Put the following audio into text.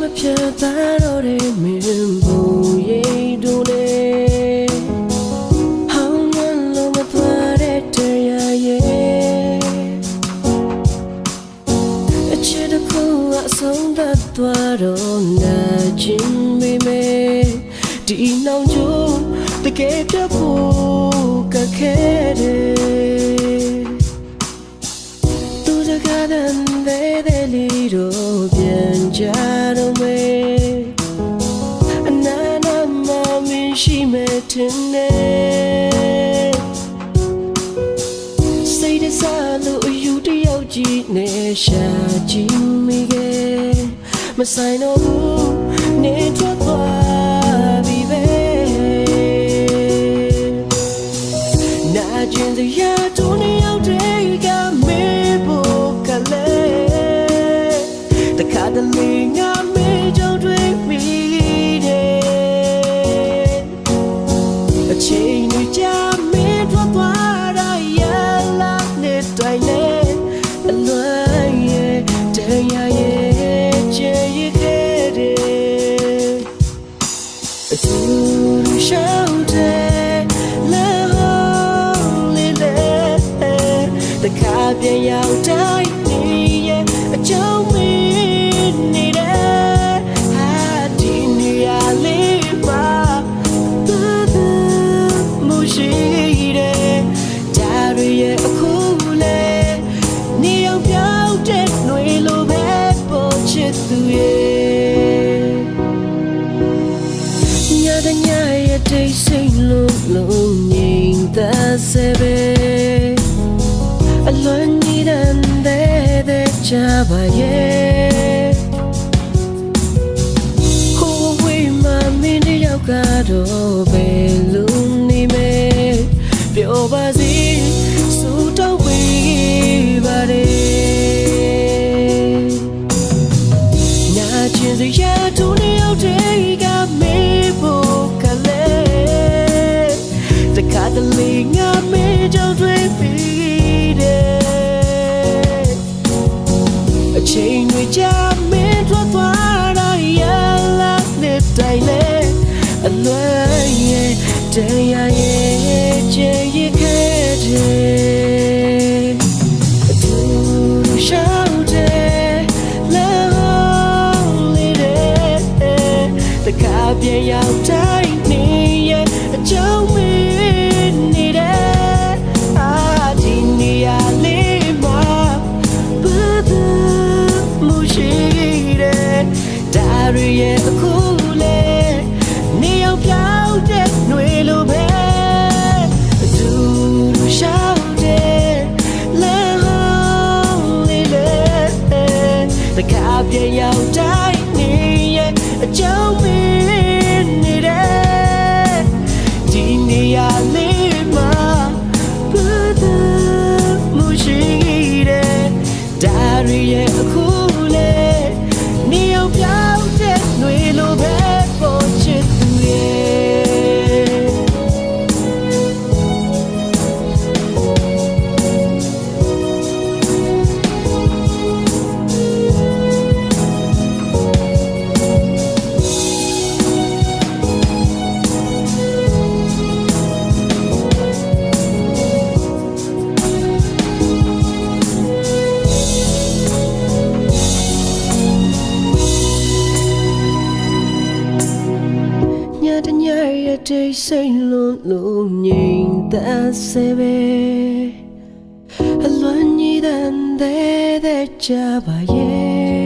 မဖြတ်သတော့တဲ့မင်းဘုံရိတ်တို့နဲ့ဟောင်းမလုံးမသွားတဲ့တရားရဲ့အချစ်တစ်ခုအဆုံးသတ်သွားတော့နာခြင်းမိမေဒီနှောင်ကြိုးတကယ်ပြဖို့ကခဲတယ်သူတကားတဲ့ ရှာကြည့်မိခဲ့မဆိုင်တော့ဘူးနေထွက် ပြန်ရောက်တိုင်းနေရဲ့အကြောင်းမင်းနေတယ်ဟာဒီနေရာလေးမှာမရှိတဲ့ဒါရရဲ့အခုလေနေအောင်ပြောင်းတဲ့ຫນွေလိုပဲပေါ်ချစ်သူရဲ့ညတဲ့ညရဲ့တိတ်ဆိတ်လုံးလုံးငြိမ်သက်စေပဲ အလွန်နေတဲ့တဲ့ချပါရဲ့ဟိုဝေးမှမင်းတယောက်ကတော့ဘယ်လိုနေမဲပြောပါစီစူတော့ဝေးပါတယ်နာကျင်စရာတို့နှစ်ယောက်တည်းကမေးဖို့ကလေးတခါတလေငါ အလွန်ရဲ့တရားရဲ့ချေရခဲ့တယ်အတူတူရှောင်းတယ်လောင်းလေးတဲ့တခါပြန်ရောက်တိုင်းနေရဲ့အကြောင်းမင်းနေတယ်အာဒီနေရာလေးမှာ But the mushire Dari အခု ညတညရဲ့တိတ်ဆိတ်လွန်လို့ငြိမ်သက်စေပဲအလွန်ကြီးတဲ့တဲ့ကြပါရဲ့